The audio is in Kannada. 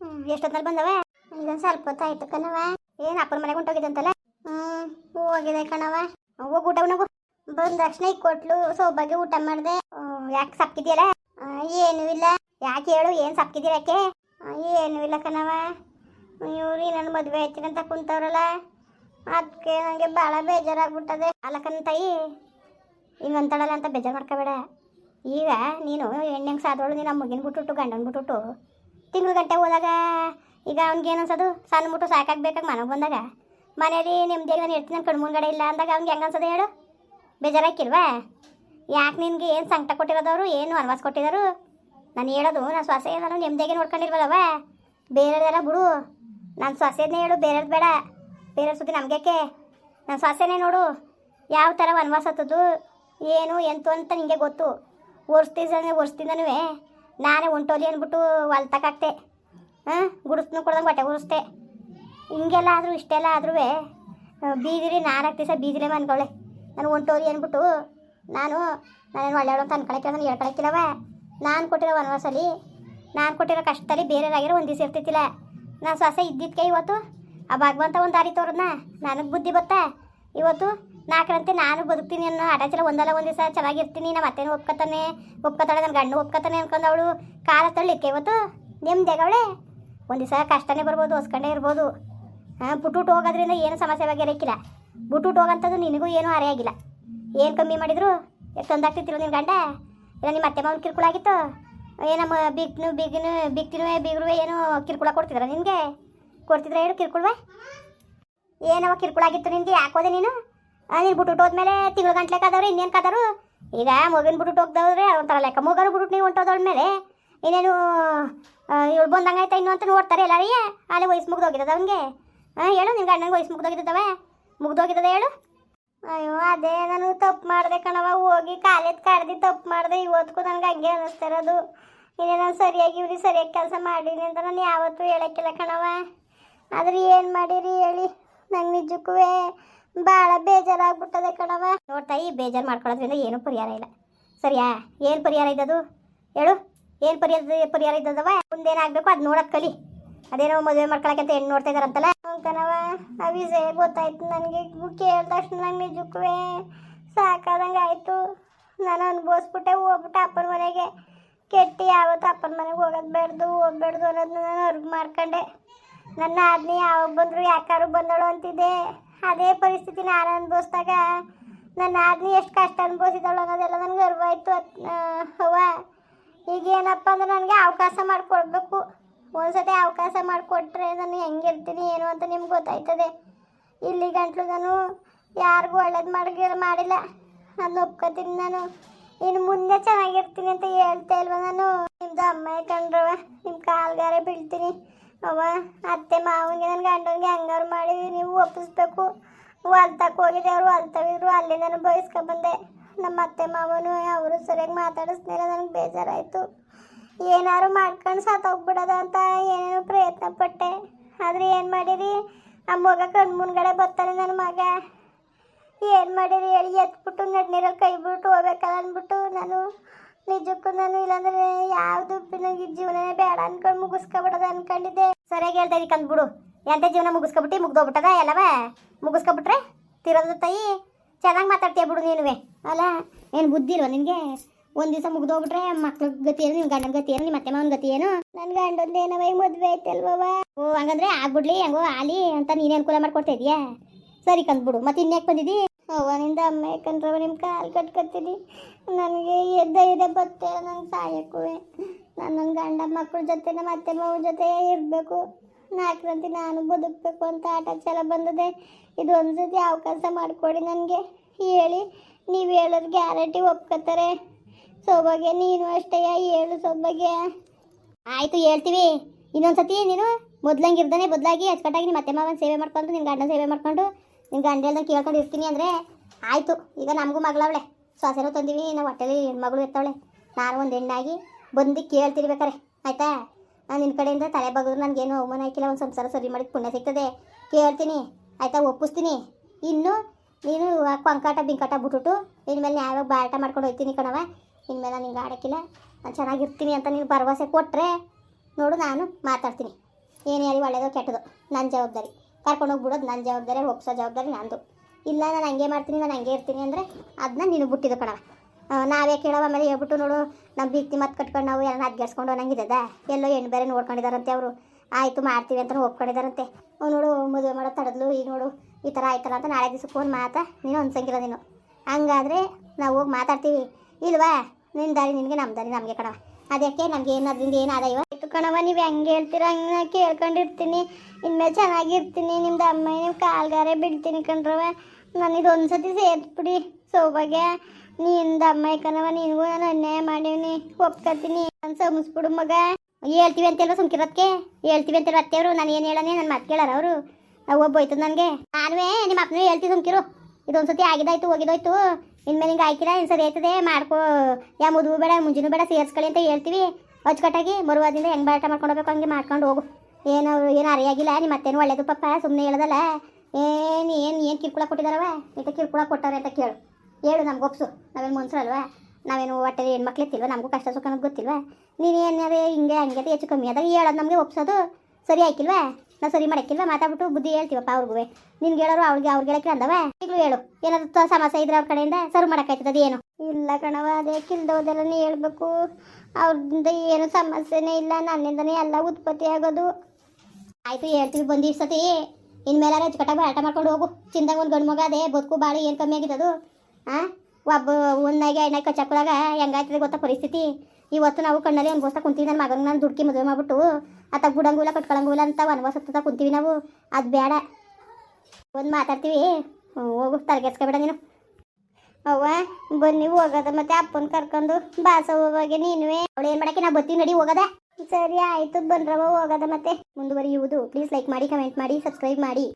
ಹ್ಞೂ ಎಷ್ಟೊತ್ತಲ್ಲಿ ಬಂದವೆ? ಇದೊಂದು ಸ್ವಲ್ಪ ಹೊತ್ತಾಯ್ತು ಕಣವ ಏನು ಅಪ್ಪನ ಮನೆಗೆ ಹೊಂಟೋಗಿದ್ದಂತಲ್ಲ? ಹ್ಞೂ ಹೋಗಿದೆ ಕಣವ ಹೋಗಿ, ಊಟ ಉಣಗು ಬಂದ ತಕ್ಷಣ ಈಗ ಕೊಟ್ಲು ಸೋಬಾಗಿ ಊಟ ಮಾಡಿದೆ. ಯಾಕೆ ಸಪ್ಕಿದ್ಯಲ್ಲ? ಏನೂ ಇಲ್ಲ. ಯಾಕೆ ಹೇಳು, ಏನು ಸಪ್ಕಿದ್ಯ ಯಾಕೆ? ಏನೂ ಇಲ್ಲ ಕಣವ ಇವ್ರು ನನ್ನ ಮದುವೆ ಅಂತ ಕುಂತವ್ರಲ್ಲ. ಅದಕ್ಕೆ ನನಗೆ ಭಾಳ ಬೇಜಾರಾಗ್ಬಿಟ್ಟದೆ. ಅಲ್ಲಕ್ಕನ ತಾಯಿ, ಹಿಂಗಂತಾಳಲ್ಲ ಅಂತ ಬೇಜಾರು ಮಾಡ್ಕೋಬೇಡ. ಈಗ ನೀನು ಹೆಣ್ಣಂಗೆ ಸಾದವಳು ನೀನು ಮಗಿನ ಬಿಟ್ಟುಟ್ಟು, ಗಂಡನ ಬಿಟ್ಬಿಟ್ಟು ತಿಂಗಳು ಗಂಟೆ ಹೋದಾಗ ಈಗ ಅವ್ನಿಗೆ ಏನು ಅನ್ಸೋದು? ಸಣ್ಣ ಮುಟ್ಟು ಸಾಕಾಗ್ಬೇಕಾಗ ಮನೆಗೆ ಬಂದಾಗ. ಮನೇಲಿ ನಿಮ್ದೇ ನಾನು ಇರ್ತೀನಿ ನನ್ನ ಕಣ್ಣು ಮುಂದ್ಗಡೆ ಇಲ್ಲ ಅಂದಾಗ ಅವ್ನಿಗೆ ಹೆಂಗೆ ಅನ್ಸೋದು ಹೇಳು? ಬೇಜಾರಾಕಿಲ್ವಾ ಯಾಕೆ ನಿನಗೆ ಏನು ಸಂಕಟ ಕೊಟ್ಟಿರೋದವರು ಏನು ಅನ್ವಾಸ ಕೊಟ್ಟಿದ್ದಾರೆ ನಾನು ಹೇಳೋದು, ನಾನು ಸೊಸೆ ನಾನು ನೆಮ್ಮದಿಗೆ ನೋಡ್ಕೊಂಡಿಲ್ವಲ್ಲವ ಬೇರೆಯವರೆಲ್ಲ ಬಿಡು. ನಾನು ಸೊಸೆನೇ ಹೇಳು ಬೇರೆಯವ್ರದ್ದು ಬೇಡ. ಬೇರೆಯವ್ರ ಸುದ್ದಿ ನಮಗೇಕೆ ನಾನು ಸೊಸೆನೇ ನೋಡು. ಯಾವ ಥರ ವನವಾಸ ಹತ್ತದು? ಏನು, ಎಂತು ಅಂತ ನಿಂಗೆ ಗೊತ್ತು. ವರ್ಷದಿಂದ ವರ್ಷದಿಂದನೂ ನಾನೇ ಒಂಟೋಲಿ ಅಂದ್ಬಿಟ್ಟು ಹೊಲ್ತಕ್ಕಾಗ್ತೆ ಹಾಂ ಗುಡಿಸ್ನು ಕೊಡ್ದಂಗೆ ಬಟ್ಟೆ ಗುಡಿಸ್ದೆ ಹಿಂಗೆಲ್ಲ ಆದರೂ ಇಷ್ಟೆಲ್ಲ ಆದ್ರೂ ಬೀದಿರಿ ನಾಲ್ಕು ದಿವಸ ಬೀದಿಲೇ ಮನ್ಕೊಳ್ಳೆ ನಾನು ಒಂಟೋಲಿ ಅಂದ್ಬಿಟ್ಟು ನಾನು, ನಾನೇನು ಒಳ್ಳೆಯವಳು ಅಂತ ಅನ್ಕೊಳಕ್ಕೆ ನಾನು ಹೇಳ್ಕೊಳಕ್ಕಿಲ್ಲವ ನಾನು ಕೊಟ್ಟಿರೋ ವನವಾಸಲ್ಲಿ, ನಾನು ಕೊಟ್ಟಿರೋ ಕಷ್ಟದಲ್ಲಿ ಬೇರೆಯವರಾಗಿರೋ ಒಂದು ದಿವಸ ಇರ್ತಿತ್ತಿಲ್ಲ ನಾನು ಸೊಸೆ ಇದ್ದಿದ್ದಕ್ಕೆ ಇವತ್ತು ಆ ಭಗವಂತ ಒಂದು ದಾರಿ ತೋರದ್ನ, ನನಗೆ ಬುದ್ಧಿ ಬತ್ತಾ? ಇವತ್ತು ನಾಲ್ಕರಂತೆ ನಾನು ಬದುಕ್ತೀನಿ ಅನ್ನೋ ಅಟಾಚಲ ಒಂದಲ್ಲ ಒಂದು ದಿವಸ ಚೆನ್ನಾಗಿರ್ತೀನಿ ನಮ್ಮ ಅತ್ತೆನೂ ಒಪ್ಕೊತಾನೆ, ಒಪ್ಕೊತಾಳೆ ನನ್ನ ಗಂಡು ಒಪ್ಕೊತಾನೆ ಅನ್ಕೊಂಡು ಅವಳು ಕಾಲ ತಳ್ಳಿಕ್ಕೆ. ಇವತ್ತು ನೆಮ್ಮದಿಯಾಗವಳೆ ಒಂದು ದಿವಸ ಕಷ್ಟನೇ ಬರ್ಬೋದು, ಹೊಸ್ಕೊಂಡೇ ಇರ್ಬೋದು. ಹಾಂ ಬುಟ್ಟುಟ್ಟು ಹೋಗೋದ್ರಿಂದ ಏನು ಸಮಸ್ಯೆ ಆಗಿರಕ್ಕಿಲ್ಲ ಬುಟ್ಟುಟ್ಟು ಹೋಗಂಥದ್ದು ನಿನಗೂ ಏನೂ ಆಗಿಲ್ಲ. ಏನು ಕಮ್ಮಿ ಮಾಡಿದ್ರು? ತಂದಾಗ್ತಿತ್ತಿಲ್ಲ ನಿನ್ನ ಗಂಡ? ಇಲ್ಲ, ನಿಮ್ಮ ಅತ್ತೆ ಮಾವನ ಕಿರ್ಕುಳ ಆಗಿತ್ತು? ಏನಮ್ಮ ಬಿಗ್ನು ಬಿಗ್ನು ಬಿಗ್ತಿನೂ ಬಿಗ್ರುವೆ ಏನು ಕಿರ್ಕುಳ ಕೊಡ್ತಿದ್ರ ನಿನಗೆ? ಕೊಡ್ತಿದ್ರೆ ಹೇಳು ಕಿರ್ಕುಳ್ವೆ. ಏನವ ಕಿರ್ಕುಳ ಆಗಿತ್ತು ನಿನಗೆ? ಯಾಕೋದೆ ನೀನು? ನೀನು ಬಿಟ್ಬಿಟ್ಟು ಹೋದ್ಮೇಲೆ ತಿಂಗಳು ಗಂಟ್ಲೆ ಕಾದವ್ರಿ, ಇನ್ನೇನು ಕಾದರು ಈಗ ಮಗನ ಬಿಟ್ಬಿಟ್ಟು ಹೋಗ್ದವ್ರೆ ಒಂಥರ ಲೆಕ್ಕ. ಮಗನ ಬಿಟ್ಬಿಟ್ಟು ನೀವು ಹೊಂಟೋದವಳ ಮೇಲೆ ಇನ್ನೇನು ಇವಳು ಬಂದಂಗಾಯ್ತಾ ಇನ್ನು ಅಂತ ನೋಡ್ತಾರೆ ಎಲ್ಲಾರಿಗೆ ಅಲ್ಲಿ ವಯಸ್ಸು ಮುಗ್ದೋಗಿದ್ದದ ಅವನಿಗೆ? ಹಾಂ ಹೇಳು ನಿನ್ನ ಗಂಡನಿಗೆ ವಯಸ್ಸು ಮುಗ್ದೋಗಿದ್ದವೆ ಮುಗ್ದೋಗಿದ್ದದ ಹೇಳು? ಅಯ್ಯೋ, ಅದೇ ನಾನು ತಪ್ಪು ಮಾಡಿದೆ ಕಣವ ಹೋಗಿ ಕಾಲೇಜ್ ಕಡ್ದು ತಪ್ಪು ಮಾಡಿದೆ. ಇವತ್ತಿಗೂ ನನಗೆ ಹಂಗೆ ಅನ್ನಿಸ್ತಾ ಇರೋದು. ಇನ್ನೇ ನಾನು ಸರಿಯಾಗಿ ಇವ್ರಿ ಸರಿಯಾಗಿ ಕೆಲಸ ಮಾಡಿರಿ ಅಂತ ನಾನು ಯಾವತ್ತೂ ಹೇಳಕ್ಕಿಲ್ಲ ಕಣವ ಆದ್ರೆ ಏನು ಮಾಡಿರಿ ಹೇಳಿ? ನಂಗೆ ನಿಜಕ್ಕೂ ಭಾಳ ಬೇಜಾರಾಗ್ಬಿಟ್ಟದೆ ಕಣವ ನೋಡ್ತಾ ಈ ಬೇಜಾರು ಮಾಡ್ಕೊಳ್ಳೋದ್ರಿಂದ ಏನೂ ಪರಿಹಾರ ಇಲ್ಲ. ಸರಿಯಾ? ಏನು ಪರಿಹಾರ ಇದ್ದದು ಹೇಳು. ಏನು ಪರಿಹಾರ ಪರಿಹಾರ ಇದ್ದದವ ಮುಂದೇನಾಗಬೇಕು ಅದು ನೋಡೋಕೆ ಕಲಿ. ಅದೇನೋ ಮದುವೆ ಮಾಡ್ಕೊಳಕ್ಕೆ ಅಂತ ಹೆಣ್ಣು ನೋಡ್ತಾ ಇದಾರಂತಲ್ಲ? ಕಣವ ಆ ವಿಷಯ ಗೊತ್ತಾಯ್ತು ನನಗೆ? ಕೇಳಿದ ತಕ್ಷಣ ನಿಜಕ್ಕೂ ಸಾಕಾದಂಗೆ ಆಯಿತು. ನಾನು ಅನುಭವಿಸ್ಬಿಟ್ಟೆ, ಹೋಗ್ಬಿಟ್ಟೆ ಅಪ್ಪನ ಮನೆಗೆ. ಕೆಟ್ಟಿ ಯಾವತ್ತು ಅಪ್ಪನ ಮನೆಗೆ ಹೋಗೋದು ಬೇಡ್ದು ಹೋಗ್ಬೇಡ್ದು ಅನ್ನೋದನ್ನ ನಾನು ಅರ್ಗ್ ಮಾಡ್ಕೊಂಡೆ. ನನ್ನ ಆದ್ನಿ ಯಾವಾಗ ಬಂದರು, ಯಾಕಾರು ಬಂದಳು ಅಂತಿದ್ದೆ. ಅದೇ ಪರಿಸ್ಥಿತಿ ನಾನು ಅನುಭವಿಸ್ದಾಗ ನನ್ನ ಆದ್ನಿ ಎಷ್ಟು ಕಷ್ಟ ಅನುಭವಿಸಿದಳು ಅನ್ನೋದೆಲ್ಲ ನನಗೆ ಅರ್ವ ಆಯಿತು. ಅವ್ವ, ಈಗ ಏನಪ್ಪ ಅಂದ್ರೆ ನನಗೆ ಅವಕಾಶ ಮಾಡಿಕೊಡ್ಬೇಕು. ಒಂದ್ಸತಿ ಅವಕಾಶ ಮಾಡಿಕೊಟ್ರೆ ನಾನು ಹೆಂಗಿರ್ತೀನಿ ಏನು ಅಂತ ನಿಮ್ಗೆ ಗೊತ್ತಾಯ್ತದೆ. ಇಲ್ಲಿ ಗಂಟ್ಲು ನಾನು ಯಾರಿಗೂ ಒಳ್ಳೇದು ಮಾಡಿ ಮಾಡಿಲ್ಲ. ಅದನ್ನ ಒಪ್ಕೋತೀನಿ ನಾನು. ಇನ್ನು ಮುಂದೆ ಚೆನ್ನಾಗಿರ್ತೀನಿ ಅಂತ ಹೇಳ್ತಾ ಇಲ್ವ ನಾನು? ನಿಮ್ದು ಅಮ್ಮ ಕಂಡ್ರವ ನಿಮ್ಮ ಕಾಲ್ಗಾರೆ ಬೀಳ್ತೀನಿ. ಅವ್ವ, ಅತ್ತೆ ಮಾವನಿಗೆ ನನ್ನ ಗಂಡನಿಗೆ ಹಂಗಾರು ಮಾಡಿ ಒಪ್ಪಿಸ್ಬೇಕು ಹೊಲ್ತಕ್ಕೆ ಹೋಗಿದ್ದೆ ಅವರು ಹೊಲ್ತವಿದ್ರು ಅಲ್ಲಿ ನಾನು ಬಯಸ್ಕೊಬಂದೆ ನಮ್ಮ ಅತ್ತೆ ಮಾವನು ಅವರು ಸರಿಯಾಗಿ ಮಾತಾಡಿಸ್ಲಿಲ್ಲ ನನಗೆ ಬೇಜಾರಾಯಿತು. ಏನಾದ್ರು ಮಾಡ್ಕೊಂಡು ಸತ್ತೋಗ್ಬಿಡೋದ ಅಂತ ಏನೇನೋ ಪ್ರಯತ್ನ ಪಟ್ಟೆ. ಆದರೆ ಏನು ಮಾಡಿರಿ? ಆ ಮಗ ಕಣ್ಣು ಮುಂದ್ಗಡೆ ಬರ್ತಾನೆ ನನ್ನ ಮಗ. ಏನು ಮಾಡಿರಿ? ಹೇಳಿ ಎತ್ಬಿಟ್ಟು ನಡ್ನೀರಲ್ಲಿ ಕೈ ಬಿಟ್ಟು ಹೋಗ್ಬೇಕಲ್ಲ ಅಂದ್ಬಿಟ್ಟು ನಾನು ನಿಜಕ್ಕೂ ನಾನು ಇಲ್ಲಾಂದ್ರೆ ಯಾವುದು ನನಗೆ ಜೀವನನೇ ಬೇಡ ಅನ್ಕೊಂಡು ಮುಗಿಸ್ಕೊಬಿಡೋದು ಅನ್ಕೊಂಡಿದ್ದೆ. ಸರಿಯಾಗಿ ಹೇಳ್ದೆ ಇದೀನಿ, ಕಂದ್ಬಿಡು. ಎಂತ ಜೀವನ ಮುಗಿಸ್ಕೊಬಿಟ್ಟು ಮುಗ್ದೋಗ್ಬಿಟ್ಟದ ಎಲ್ಲವ? ಮುಗಿಸ್ಕೊಬಿಟ್ರೆ ತಿರೋದು ತಾಯಿ? ಚೆನ್ನಾಗಿ ಮಾತಾಡ್ತೀಯ ಬಿಡು ನೀನುವೆ. ಅಲ್ಲ, ಏನು ಬುದ್ಧಿ ಇಲ್ವ ನಿನಗೆ? ಒಂದು ದಿವಸ ಮುಗ್ದೋಗ್ಬಿಟ್ರೆ ಮಕ್ಳ ಗತಿ ಏನು ನಿನ್ನ ಗಂಡನ ಗತಿ ಏನು ನಿಮ್ಮ ಅತ್ತೆ ಮಾವನ ಗತಿ ಏನು? ನನ್ನ ಗಂಡೊಂದು ಏನವ ಮದುವೆ ಐತಲ್ವವ ಓ, ಹಂಗಂದ್ರೆ ಆಗ್ಬಿಡ್ಲಿ, ಹೆಂಗೋ ಆಲಿ ಅಂತ ನೀನೇ ಅನುಕೂಲ ಮಾಡ್ಕೊಡ್ತಾ ಇದೀಯಾ? ಸರಿ ಕಂದ್ಬಿಡು ಮತ್ತೆ ಇನ್ಯಾಕೆ ಬಂದಿದ್ದಿ ಅವನಿಂದ ಅಮ್ಮ ಕಂಡ್ರವ ನಿಮ್ಮ ಕಾಲು ಕಟ್ಕೊತೀನಿ ನನಗೆ ಎದ್ದ ಇದೆ ಬತ್ತೆ ನನ್ನ ಸಾಯಕ್ಕೂ. ನಾನು ನನ್ನ ಗಂಡ ಮಕ್ಕಳ ಜೊತೆ ನಮ್ಮ ಅತ್ತೆ ಮಾವನ ಜೊತೆ ಇರಬೇಕು. ನಾಲ್ಕರಂತೆ ನಾನು ಬದುಕಬೇಕು ಅಂತ ಆಟ ಛಲ ಬಂದದೆ. ಇದು ಒಂದ್ಸತಿ ಅವಕಾಶ ಮಾಡಿಕೊಡಿ ನನಗೆ. ಹೇಳಿ, ನೀವು ಹೇಳೋದು ಗ್ಯಾರಂಟಿ ಒಪ್ಕೋತಾರೆ. ಸೌಭಾಗ್ಯ, ನೀನು ಅಷ್ಟೇ, ಹೇಳು ಸೋಬಗೆ ಆಯಿತು, ಹೇಳ್ತೀವಿ. ಇನ್ನೊಂದ್ಸತಿ ನೀನು ಮೊದ್ಲಂಗೆ ಇರ್ದಾನೆ ಬದಲಾಗಿ ಅಚ್ಚುಕಟ್ಟಾಗಿ ನಿಮ್ಮ ಅತ್ತೆ ಮಾವನ ಸೇವೆ ಮಾಡ್ಕೊಂಡು ನಿನ್ನ ಗಂಡನ ಸೇವೆ ಮಾಡ್ಕೊಂಡು ನಿನ್ನ ಗಂಡ ಹೇಳ್ದಂಗೆ ಕೇಳ್ಕೊಂಡು ಇರ್ತೀನಿ ಅಂದರೆ ಆಯಿತು. ಈಗ ನಮಗೂ ಮಗಳವಳೆ. ಸೊಸೆನೂ ತಂದೀವಿ ನಾವು ಹೊಟ್ಟೆಲಿ ಹೆಣ್ಮಗಳು ಇರ್ತಾವಳೆ. ನಾನು ಒಂದು ಹೆಣ್ಣಾಗಿ ಬಂದು ಕೇಳ್ತಿರ್ಬೇಕಾರೆ. ಆಯಿತಾ? ನಿನ್ನ ಕಡೆಯಿಂದ ತಲೆ ನನಗೆ ನನಗೇನು ಅವಮಾನ ಹಾಕಿಲ್ಲ ಒಂದು ಸಂಸಾರ ಸರಿ ಮಾಡಿದ ಪುಣ್ಯ ಸಿಗ್ತದೆ. ಕೇಳ್ತೀನಿ, ಆಯಿತಾ? ಒಪ್ಪಿಸ್ತೀನಿ. ಇನ್ನು ನೀನು ಕೊಂಕಾಟ ಬಿಂಕಾಟ ಬಿಟ್ಬಿಟ್ಟು ಇನ್ಮೇಲೆ ಯಾವಾಗ ಬಾಟ ಮಾಡ್ಕೊಂಡು ಹೋಗ್ತೀನಿ ಕಣವ ಇನ್ಮೇಲೆ ನಾನು ನಿಂಗೆ ಆಡೋಕ್ಕಿಲ್ಲ. ನಾನು ಚೆನ್ನಾಗಿರ್ತೀನಿ ಅಂತ ನೀನು ಭರವಸೆ ಕೊಟ್ಟರೆ ನೋಡು, ನಾನು ಮಾತಾಡ್ತೀನಿ. ಏನು ಹೇಳಿ ಒಳ್ಳೇದು ಕೆಟ್ಟದು. ನನ್ನ ಜವಾಬ್ದಾರಿ. ಕರ್ಕೊಂಡು ಹೋಗ್ಬಿಡೋದು ನನ್ನ ಜವಾಬ್ದಾರಿ, ಒಪ್ಸೋ ಜವಾಬ್ದಾರಿ ನಂದು. ಇಲ್ಲ, ನಾನು ಹಂಗೆ ಮಾಡ್ತೀನಿ, ನಾನು ಹಂಗೆ ಇರ್ತೀನಿ ಅಂದರೆ ಅದನ್ನ ನೀನು ಬಿಟ್ಟಿದ್ದು ಕಣವ ನಾವೇ ಕೇಳವ ಆಮೇಲೆ ಹೇಳ್ಬಿಟ್ಟು ನೋಡು ನಮ್ಮ ಭೀತಿ ಮತ್ತೆ ಕಟ್ಕೊಂಡು ನಾವು ಎಲ್ಲ ಹದ್ಗೆಡ್ಸ್ಕೊಂಡು ಅನ್ನಂಗಿದ್ದದ ಎಲ್ಲೋ ಹೆಣ್ಣು ಬೇರೆ ನೋಡ್ಕೊಂಡಿದಾರಂತೆ ಅವರು. ಆಯಿತು ಮಾಡ್ತೀವಿ ಅಂತ ಒಪ್ಕೊಂಡಿದಾರಂತೆ. ಅವ್ನು ನೋಡು, ಮದುವೆ ಮಾಡೋ ತಡದ್ಲು, ಈಗ ನೋಡು, ಈ ಥರ ಆಯ್ತಲ್ಲ ಅಂತ ನಾಳೆ ದಿವಸಕ್ಕೆ ಫೋನ್ ಮಾತಾ, ನೀನು ಅನ್ಸಂಗಿಲ್ಲ ನೀನು. ಹಂಗಾದ್ರೆ ನಾವು ಹೋಗಿ ಮಾತಾಡ್ತೀವಿ. ಇಲ್ವಾ? ನಿನ್ನ ದಾರಿ ನಿನಗೆ ನಮ್ಮ ದಾರಿ ನಮಗೆ ಕಣವ ಅದಕ್ಕೆ ನಮ್ಗೆ ಏನು ಅದರಿಂದ ಏನು ಆದಾಯ ಆಯ್ತು ಕಣವ ನೀವು ಹೆಂಗೆ ಹೇಳ್ತೀರ, ಹಂಗೆ ಕೇಳ್ಕೊಂಡಿರ್ತೀನಿ. ಇನ್ಮೇಲೆ ಚೆನ್ನಾಗಿರ್ತೀನಿ, ನಿಮ್ದು ಅಮ್ಮ ನಿಮ್ಮ ಕಾಲ್ಗಾರೆ ಬಿಡ್ತೀನಿ ಕಣ್ರವ ನಾನು ಇದೊಂದು ಸತಿ ಸೇರಿಸ್ಬಿಡಿ ಸೌಭಾಗ್ಯ. ನಿಂದ ಅಮ್ಮ ಕಣವ ನಿನಗೂ ನಾನು ಅನ್ಯಾಯ ಮಾಡೀನಿ ಒಪ್ಕೊತೀನಿ. ಅನ್ಸ ಮುಸ್ಬಿಡು ಮಗ. ಹೇಳ್ತೀವಿ ಅಂತೆಲ್ಲ ಸುಮ್ಕಿರೋದಕ್ಕೆ ಹೇಳ್ತೀವಿ ಅಂತ ಅತ್ತೆಯವರು. ನಾನು ಏನು ಹೇಳನೆ ನನ್ನ ಮಾತು ಕೇಳಾರ ಅವರು. ಒಬ್ಬ ನನಗೆ. ನಾನುವೇ ನಿಮ್ಮ ಅಪ್ಪನೂ ಹೇಳ್ತೀವಿ ಸುಮ್ಕಿರು. ಇದೊಂದ್ಸತಿ ಆಗಿದಾಯ್ತು, ಹೋಗಿದೋಯ್ತು. ಇನ್ಮೇಲೆ ಹಿಂಗೆ ಆಯ್ತಿಲ್ಲ ಇನ್ನು ಸರಿ ಆಯ್ತದೆ, ಮಾಡ್ಕೋ. ಯಾ, ಮುದುವು ಬೇಡ, ಮುಂಜಿನೂ ಬೇಡ, ಸೇರಿಸ್ಕೊಳ್ಳಿ ಅಂತ ಹೇಳ್ತೀವಿ. ಅಚ್ಚುಕಟ್ಟಾಗಿ ಮರುವಾದಿಂದ ಹೆಂಗೆ ಬಾಟ ಮಾಡ್ಕೊಂಡು ಹೋಗ್ಬೇಕು ಹಂಗೆ ಮಾಡ್ಕೊಂಡು ಹೋಗು. ಏನು ಏನು ಅರಿಯಾಗಿಲ್ಲ ನಿಮ್ಮ ಅತ್ತೇನು ಒಳ್ಳೇದು ಪಪ್ಪ ಸುಮ್ಮನೆ ಹೇಳದಲ್ಲ. ಏನು ಏನು ಏನು ಕಿರ್ಕುಳ ಕೊಟ್ಟಿದಾರವ ಇಂಥ ಕಿರ್ಕುಳ ಕೊಟ್ಟಾರೆ ಅಂತ ಕೇಳು. ಹೇಳು ನಮ್ಗೆ ಒಪ್ಸು. ನಾವೇನು ಮನ್ಸರಲ್ವಾ? ನಾವೇನು ಹೊಟ್ಟೆ ಹೆಣ್ಮಕ್ಳು ಇತ್ತಿಲ್ವ ನಮಗೂ ಕಷ್ಟ ಸುಖ ಅನ್ನೋದು ಗೊತ್ತಿಲ್ವಾ? ನೀನು ಏನಾದ್ರೆ ಹಿಂಗೆ ಹಂಗೆ ಹೆಚ್ಚು ಕಮ್ಮಿ ಆದಾಗ ಹೇಳೋದು ನಮಗೆ ಒಪ್ಸೋದು ಸರಿ ಆಯ್ಕಿಲ್ವಾ ನಾ ಸರಿ ಮಾಡಕ್ಕಿಲ್ವಾ? ಮಾತಾಡ್ಬಿಟ್ಟು ಬುದ್ಧಿ ಹೇಳ್ತೀವಪ್ಪ ಅವ್ರಿಗೂ. ನಿನ್ಗೆ ಹೇಳೋರು ಅವ್ರಿಗೆ ಅವ್ರಿಗೆ ಹೇಳಕ್ಕೆ ಅಂದವ? ಈಗಲೂ ಹೇಳು. ಏನಾದ್ರು ತ- ಸಮಸ್ಯೆ ಇದ್ರೆ ಅವ್ರ ಕಡೆಯಿಂದ ಸರ್ವ್ ಮಾಡೋಕ್ಕಾಯ್ತದ ಏನು? ಇಲ್ಲ ಕಣವ ಅದೇ ಕಿಲ್ದೋದೆಲ್ಲ ನೀ ಹೇಳ್ಬೇಕು. ಅವ್ರಿಂದ ಏನು ಸಮಸ್ಯೆನೇ ಇಲ್ಲ. ನನ್ನಿಂದನೇ ಎಲ್ಲ ಉತ್ಪತ್ತಿ ಆಗೋದು. ಆಯಿತು ಹೇಳ್ತೀವಿ. ಬಂದು ಈ ಸತಿ. ಇನ್ಮೇಲೆ ಅಚ್ಚುಕಟ್ಟಾಗಿ ಆಟ ಮಾಡ್ಕೊಂಡು ಹೋಗು. ಚಿಂದಾಗ ಒಂದು ಗಂಡು ಮಗ ಅದೇ ಬದುಕು ಬಾಳಿ ಏನು ಕಮ್ಮಿ ಆಗಿದ್ದದು ಹಾಂ ಒಬ್ಬ ಒಂದಾಗಿ ಎಣ್ಣೆ ಕಚ್ಚಾಕುದಾಗ ಹೆಂಗಾಯ್ತದೆ ಗೊತ್ತ ಪರಿಸ್ಥಿತಿ? ಇವತ್ತು ನಾವು ಕಣ್ಣಲ್ಲಿ ಒಂದು ಗೋಸ್ತ ಕುಂತೀವಿ ನನ್ನ ಮಗನ ನಾನು ದುಡ್ಕಿ ಮದುವೆ ಮಾಡ್ಬಿಟ್ಟು. ಆತ ಬಿಡಂಗಿಲ್ಲ ಕಟ್ಕೊಳಂಗಿಲ್ಲ ಅಂತ ವನವಾಸ ಹತ್ತದ ಕುಂತೀವಿ ನಾವು. ಅದು ಬೇಡ. ಒಂದು ಮಾತಾಡ್ತೀವಿ. ಹೋಗು ತಲೆಗೆಡ್ಸ್ಕೊಬೇಡ ನೀನು. ಅವ್ವ, ಬನ್ನಿ ಹೋಗದ ಮತ್ತೆ ಅಪ್ಪನ ಕರ್ಕೊಂಡು. ಬಾಸ ಹೋಗೋಗೆ ನೀನುವೆ. ಅವಳು ಏನು ಮಾಡಕ್ಕೆ? ನಾ ಬತ್ತೀವಿ ನಡಿ, ಹೋಗದ. ಸರಿ, ಆಯ್ತು ಬನ್ರವ ಹೋಗದ ಮತ್ತೆ. ಮುಂದುವರಿಯುವುದು. ಪ್ಲೀಸ್ ಲೈಕ್ ಮಾಡಿ ಕಮೆಂಟ್ ಮಾಡಿ ಸಬ್ಸ್ಕ್ರೈಬ್ ಮಾಡಿ.